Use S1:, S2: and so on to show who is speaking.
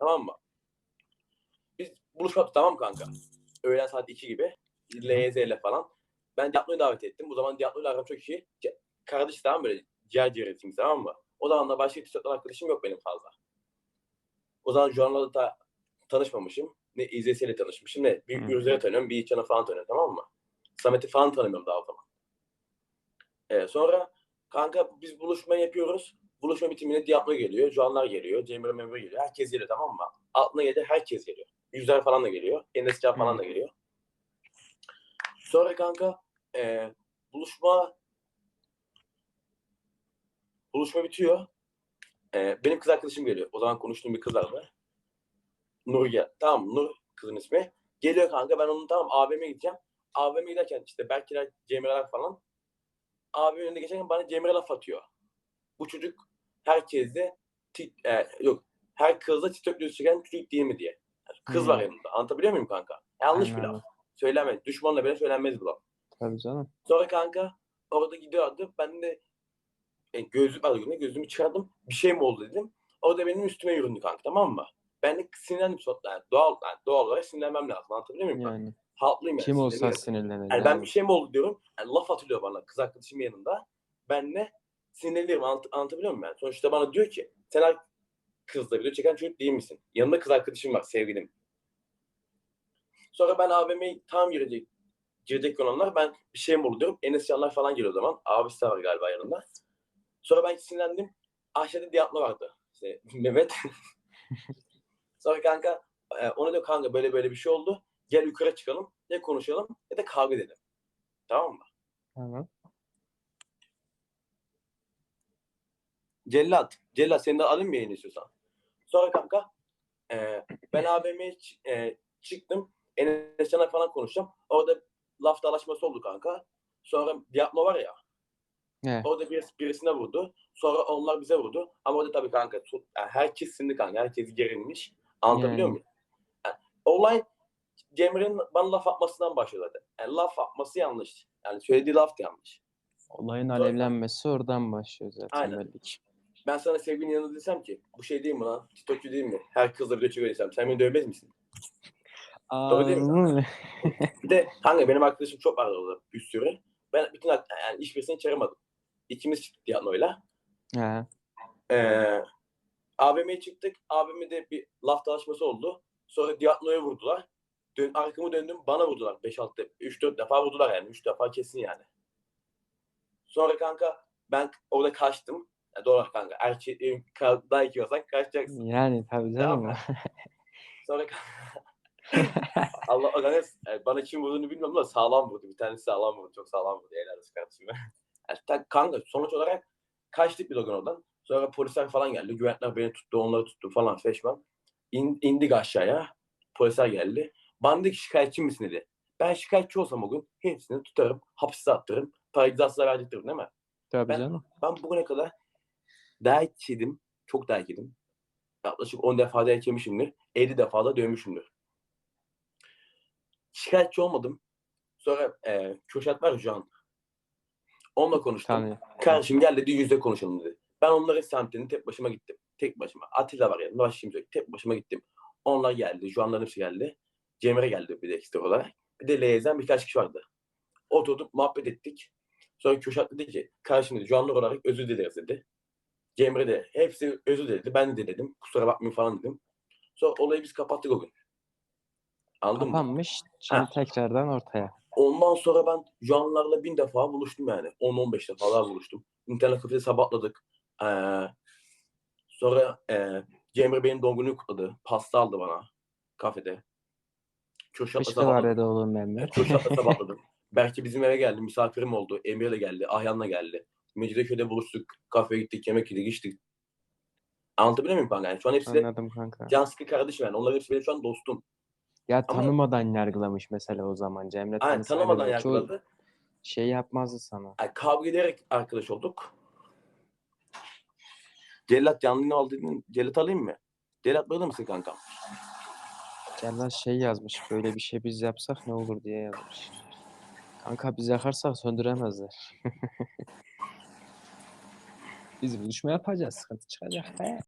S1: Tamam mı? Biz buluşmak tamam kanka. Öğlen saat 2 gibi. LYZ ile falan. Ben Diablo'yu davet ettim. Bu zaman Diablo'yla aram çok iyi. Ce- Kardeş tamam böyle ciğer ciğerisiniz tamam mı? O zaman da başka tişörtler arkadaşım yok benim fazla. O zaman Joan'la da tanışmamışım. Ne İZS ile tanışmışım ne. Bir üzere tanıyorum. Bir İçan'ı falan tanıyorum tamam mı? Samet'i falan tanımıyorum daha o zaman. Ee, sonra kanka biz buluşma yapıyoruz. Buluşma bitiminde Diablo geliyor. Joanlar geliyor. Cemre Memre geliyor. Herkes geliyor tamam mı? Altına gelir herkes geliyor. Yüzler falan da geliyor. Enes Can falan da geliyor. Sonra kanka e, buluşma buluşma bitiyor. E, benim kız arkadaşım geliyor. O zaman konuştuğum bir kız vardı. Nur gel. Tamam Nur kızın ismi. Geliyor kanka ben onun tamam AVM'ye gideceğim. AVM'ye giderken işte Berkiler, Cemre'ler falan. AVM'nin önünde geçerken bana Cemre laf atıyor. Bu çocuk herkeste tik, e, yok her kızla TikTok videosu çeken çocuk değil mi diye. Kız
S2: Hmm.
S1: var yanında. Anlatabiliyor muyum kanka? Yanlış bir laf. Söylemez. Düşmanla bile söylenmez bu laf.
S2: Tabii canım.
S1: Sonra kanka orada gidiyordu. Ben de e, gözlük gözüme. Gözlüğümü çıkardım. Bir şey mi oldu dedim. Orada benim üstüme yüründü kanka tamam mı? Ben de sinirlendim. Yani doğal, yani doğal olarak sinirlenmem lazım. Anlatabiliyor muyum? kanka?
S2: Yani
S1: Haklıyım yani.
S2: kim olsa sinirlenir.
S1: Yani ben
S2: yani.
S1: bir şey mi oldu diyorum. Yani laf atılıyor bana kız arkadaşımın yanında. Ben de sinirleniyorum. Anlat, anlatabiliyor muyum ben? Sonuçta bana diyor ki sen kızla video çeken çocuk değil misin? Yanında kız arkadaşım var sevgilim. Sonra ben AVM'ye tam girecek girecek olanlar ben bir şey mi oldu diyorum. Enes Canlar falan geliyor o zaman. Abisi de var galiba yanında. Sonra ben sinirlendim. Aşağıda Diablo vardı. İşte Mehmet. Sonra kanka e, ona diyor kanka böyle böyle bir şey oldu. Gel yukarı çıkalım. Ne konuşalım ne de kavga edelim. Tamam mı?
S2: Tamam.
S1: Cellat. Cellat seni de alayım mı yayın istiyorsan? Sonra kanka e, ben AVM'ye e, çıktım. Enes Can'a falan konuşacağım. Orada laf dalaşması oldu kanka. Sonra Diablo var ya.
S2: Evet.
S1: Orada birisi, birisine vurdu. Sonra onlar bize vurdu. Ama orada tabii kanka tut, yani herkes sindi kanka. Herkes gerilmiş. Anlatabiliyor
S2: Yani.
S1: muyum? Yani, olay Cemre'nin bana laf atmasından başladı. Yani laf atması yanlış. Yani söylediği laf da yanlış.
S2: Olayın
S1: Sonra-
S2: alevlenmesi oradan başlıyor zaten
S1: Aynen.
S2: belli ki.
S1: Ben sana sevgilinin yanında desem ki bu şey değil mi lan? TikTokçu değil mi? Her kızla video çekiyor desem. Sen beni dövmez misin? Doğru değil mi? Bir de kanka benim arkadaşım çok vardı orada bir sürü. Ben bütün yani hiçbirisini çağırmadım. İkimiz çıktık Diano'yla.
S2: He.
S1: Ee, AVM'ye çıktık. AVM'de bir laf dalaşması oldu. Sonra Diatlo'ya vurdular. Dön, arkamı döndüm bana vurdular. 5-6 3-4 defa vurdular yani. 3 defa kesin yani. Sonra kanka ben orada kaçtım. Yani olarak kanka. Erkek, e, daha iki olsak kaçacaksın.
S2: Yani tabii
S1: Tamam
S2: canım.
S1: mı? Sonra Allah Allah yani bana kim vurduğunu bilmiyorum ama sağlam vurdu. Bir tanesi sağlam vurdu. Çok sağlam vurdu. Helal olsun kardeşime. Yani, kanka sonuç olarak kaçtık bir logan oradan. Sonra polisler falan geldi. Güvenlikler beni tuttu, onları tuttu falan feşman. İn, indik aşağıya. Polisler geldi. Ki şikayetçi misin dedi. Ben şikayetçi olsam o gün hepsini tutarım, hapiste attırırım. Para cezası verdirtirim değil mi?
S2: Tabii
S1: Ben-
S2: canım.
S1: Ben bugüne kadar dayak yedim. Çok dayak yedim. Yaklaşık 10 defa dayak yemişimdir. 50 defa da dövmüşümdür. Şikayetçi olmadım. Sonra e, Köşat var şu an. Onunla konuştum.
S2: Tabii.
S1: Kardeşim gel dedi yüzde konuşalım dedi. Ben onların semtlerine tek başıma gittim. Tek başıma. Atilla var yanımda. Başka kimse yok. Tek başıma gittim. Onlar geldi. Juanların hepsi geldi. Cemre geldi bir de ekstra olarak. Bir de Leyezen birkaç kişi vardı. Oturduk muhabbet ettik. Sonra Köşat dedi ki kardeşim dedi Juanlar olarak özür dileriz dedi. Cemre de hepsi özür diledi. Ben de dedim. Kusura bakmayın falan dedim. Sonra olayı biz kapattık o gün. Anladın mı?
S2: Kapanmış. Şimdi
S1: Ha.
S2: tekrardan ortaya.
S1: Ondan sonra ben Juanlarla bin defa buluştum yani. 10-15 defa daha buluştum. İnternet kafede sabahladık. Ee, sonra e, Cemre benim doğum günümü kutladı. Pasta aldı bana kafede.
S2: Var
S1: sabahladım.
S2: dedi oğlum ben de.
S1: Sabahladım. Belki bizim eve geldi. Misafirim oldu. Emre de geldi. Ahyan'la geldi. Mecidiyeköy'de buluştuk. Kafeye gittik. Yemek yedik. içtik. Anlatabiliyor muyum kanka? Yani şu an hepsi de
S2: Anladım kanka.
S1: can sıkı kardeşim yani. Onların hepsi benim şu an dostum.
S2: Ya
S1: Ama-
S2: tanımadan yargılamış mesela o zaman. Cemre
S1: Aynen
S2: tanısaydı
S1: tanımadan
S2: çoğu
S1: yargıladı.
S2: Şey yapmazdı sana.
S1: Yani kavga ederek arkadaş olduk. Cellat canlı ne oldu dedin? Cellat alayım mı? Cellat burada mısın kankam?
S2: Cellat şey yazmış. Böyle bir şey biz yapsak ne olur diye yazmış. Kanka biz yakarsak söndüremezler. biz buluşma yapacağız. Sıkıntı çıkacak. He.